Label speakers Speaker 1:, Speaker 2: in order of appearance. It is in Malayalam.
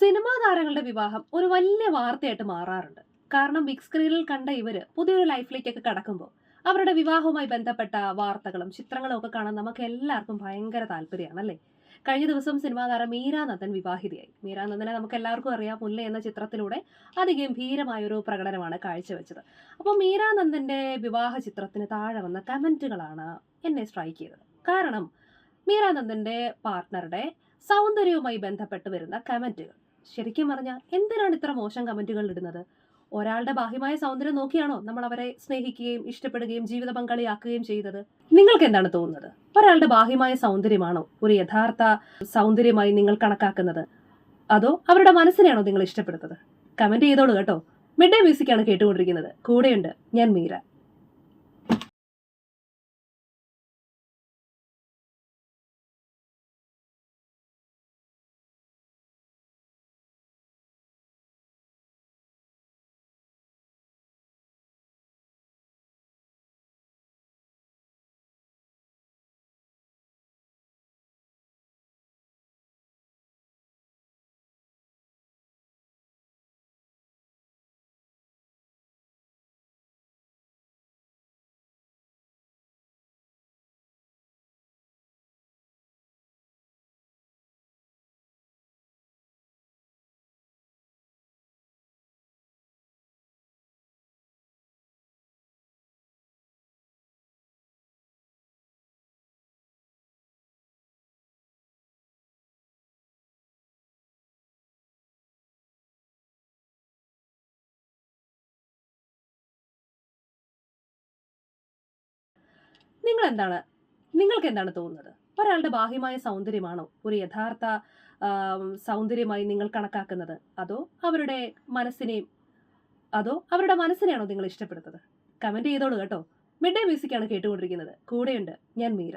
Speaker 1: സിനിമാ താരങ്ങളുടെ വിവാഹം ഒരു വലിയ വാർത്തയായിട്ട് മാറാറുണ്ട്. കാരണം ബിഗ് സ്ക്രീനിൽ കണ്ട ഇവർ പുതിയൊരു ലൈഫിലേക്കൊക്കെ കടക്കുമ്പോൾ അവരുടെ വിവാഹവുമായി ബന്ധപ്പെട്ട വാർത്തകളും ചിത്രങ്ങളും ഒക്കെ കാണാൻ നമുക്ക് എല്ലാവർക്കും ഭയങ്കര താല്പര്യമാണ് അല്ലേ? കഴിഞ്ഞ ദിവസം സിനിമാ താരം മീരാനന്ദൻ വിവാഹിതയായി. മീരാനന്ദനെ നമുക്ക് എല്ലാവർക്കും അറിയാം. മുല്ല എന്ന ചിത്രത്തിലൂടെ അതിഗംഭീരമായ അതിഗംഭീരമായൊരു പ്രകടനമാണ് കാഴ്ചവെച്ചത്. അപ്പോൾ മീരാനന്ദന്റെ വിവാഹ ചിത്രത്തിന് താഴെ വന്ന കമന്റുകളാണ് എന്നെ സ്ട്രൈക്ക് ചെയ്തത്. കാരണം മീരാനന്ദന്റെ പാർട്ട്ണറുടെ സൗന്ദര്യവുമായി ബന്ധപ്പെട്ട് വരുന്ന കമന്റുകൾ. ശരിക്കും പറഞ്ഞാൽ എന്തിനാണ് ഇത്ര മോശം കമന്റുകൾ ഇടുന്നത്? ഒരാളുടെ ബാഹ്യമായ സൗന്ദര്യം നോക്കിയാണോ നമ്മൾ അവരെ സ്നേഹിക്കുകയും ഇഷ്ടപ്പെടുകയും ജീവിത പങ്കാളിയാക്കുകയും ചെയ്തത്? നിങ്ങൾക്ക് എന്താണ് തോന്നുന്നത്? ഒരാളുടെ ബാഹ്യമായ സൗന്ദര്യമാണോ ഒരു യഥാർത്ഥ സൗന്ദര്യമായി നിങ്ങൾ കണക്കാക്കുന്നത്? അതോ അവരുടെ മനസ്സിനെയാണോ നിങ്ങൾ ഇഷ്ടപ്പെടുന്നത് കമന്റ് ചെയ്തോളൂ കേട്ടോ. മിഡ് ഡേ മ്യൂസിക്കാണ് കേട്ടുകൊണ്ടിരിക്കുന്നത്. കൂടെയുണ്ട് ഞാൻ മീര. നിങ്ങൾ എന്താണ് നിങ്ങൾക്ക് എന്താണ് തോന്നുന്നത്? ഒരാളുടെ ബാഹ്യമായ സൗന്ദര്യമാണോ? ഒരു യഥാർത്ഥ സൗന്ദര്യമായി നിങ്ങൾ കണക്കാക്കുന്നത്? അതോ അവരുടെ മനസ്സിനെയും അതോ അവരുടെ മനസ്സിനെയാണോ നിങ്ങൾ ഇഷ്ടപ്പെടുന്നത്? കമന്റ് ചെയ്തോളൂ കേട്ടോ. മിഡ് ഡേ മ്യൂസിക്കാണ് കേട്ടുകൊണ്ടിരിക്കുന്നത്. കൂടെയുണ്ട് ഞാൻ മീര.